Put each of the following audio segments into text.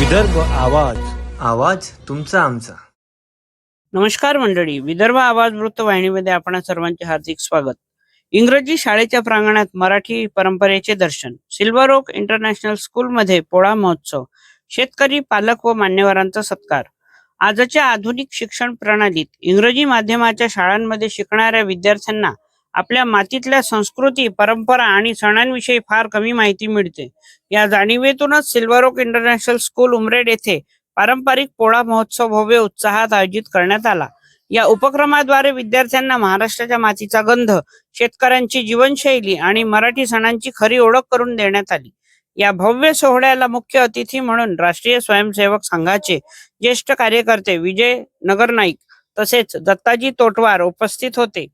विदर्भ आवाज. आवाज तुमचा आमचा. नमस्कार मंडळी विदर्भ आवाज वृत्तवाहिनीमध्ये आपण सर्वांचे हार्दिक स्वागत. इंग्रजी शाळेच्या प्रांगणात मराठी परंपरेचे दर्शन. सिल्वर ओक इंटरनॅशनल स्कूलमध्ये पोळा महोत्सव. शेतकरी पालक व मान्यवरांचा सत्कार. आजच्या आधुनिक शिक्षण प्रणालीत इंग्रजी माध्यमाच्या शाळांमध्ये शिकणाऱ्या विद्यार्थ्यांना आपल्या मातीतल्या संस्कृती परंपरा आणि सणांविषयी फार कमी माहिती मिळते. या जाणीवेतूनच silver oak international school Umred येथे पारंपरिक पोळा महोत्सव भव्य उत्साहात आयोजित करण्यात आला. या उपक्रमाद्वारे विद्यार्थ्यांना महाराष्ट्राच्या मातीचा गंध शेतकऱ्यांची जीवनशैली आणि मराठी सणांची खरी ओळख करून देण्यात आली. या भव्य सोहळ्याला मुख्य अतिथी म्हणून राष्ट्रीय स्वयंसेवक संघाचे ज्येष्ठ कार्यकर्ते विजय नगरनाईक तसेच दत्ताजी तोटवार उपस्थित होते.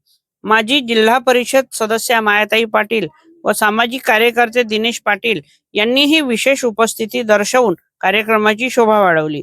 माजी जिल्हा परिषद सदस्या मायाताई पाटील व सामाजिक कार्यकर्ते दिनेश पाटील यांनीही विशेष उपस्थिती दर्शवून कार्यक्रमाची शोभा वाढवली.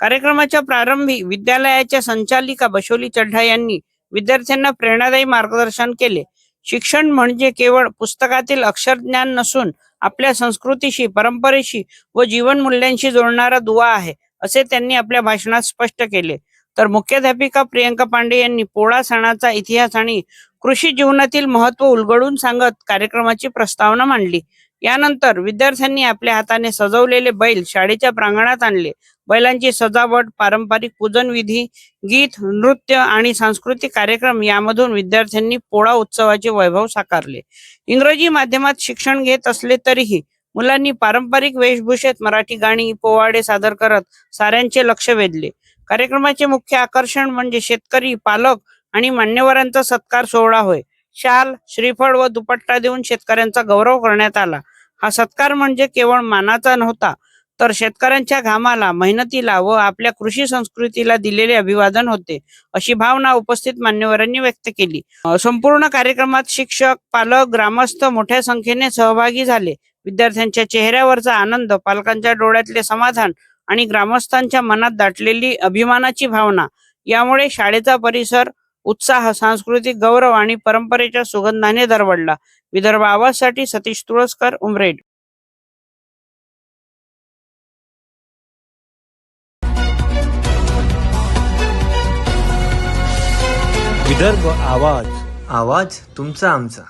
कार्यक्रमाच्या प्रारंभी विद्यालयाच्या संचालिका बशोली चढ्ढा यांनी विद्यार्थ्यांना प्रेरणादायी मार्गदर्शन केले. शिक्षण म्हणजे केवळ पुस्तकातील अक्षरज्ञान नसून आपल्या संस्कृतीशी परंपरेशी व जीवनमूल्यांशी जोडणारा दुवा आहे असे त्यांनी आपल्या भाषणात स्पष्ट केले. तर मुख्याध्यापिका प्रियंका पांडे यांनी पोळा सणाचा इतिहास आणि कृषी जीवनातील महत्त्व उलगडून सांगत कार्यक्रमाची प्रस्तावना मांडली. यानंतर विद्यार्थ्यांनी आपल्या हाताने सजवलेले बैल शाळेच्या प्रांगणात आणले. बैलांची सजावट पारंपरिक पूजन विधी गीत नृत्य आणि सांस्कृतिक कार्यक्रम यामधून विद्यार्थ्यांनी पोळा उत्सवाचे वैभव साकारले. इंग्रजी माध्यमात शिक्षण घेत असले तरीही मुलांनी पारंपरिक वेशभूषेत मराठी गाणी पोवाडे सादर करत साऱ्यांचे लक्ष वेधले. कार्यक्रमाचे मुख्य आकर्षण म्हणजे शेतकरी पालक आणि मान्यवरांचा सत्कार सोहळा होय. शाल श्रीफळ व दुपट्टा देऊन शेतकऱ्यांचा गौरव करण्यात आला. हा सत्कार म्हणजे केवळ मानाचा नव्हता तर शेतकऱ्यांच्या घामाला मेहनतीला व आपल्या कृषी संस्कृतीला दिलेले अभिवादन होते अशी भावना उपस्थित मान्यवरांनी व्यक्त केली. संपूर्ण कार्यक्रमात शिक्षक पालक ग्रामस्थ मोठ्या संख्येने सहभागी झाले. विद्यार्थ्यांच्या चेहऱ्यावरचा आनंद पालकांच्या डोळ्यातले समाधान आणि ग्रामस्थांच्या मनात दाटलेली अभिमानाची भावना. यामुळे शाळेचा परिसर उत्साह सांस्कृतिक गौरव आणि परंपरेच्या सुगंधाने दरवडला विदर्भ आवाजसाठी सतीश तुळसकर उमरेड. विदर्भ आवाज आवाज तुमचा आमचा.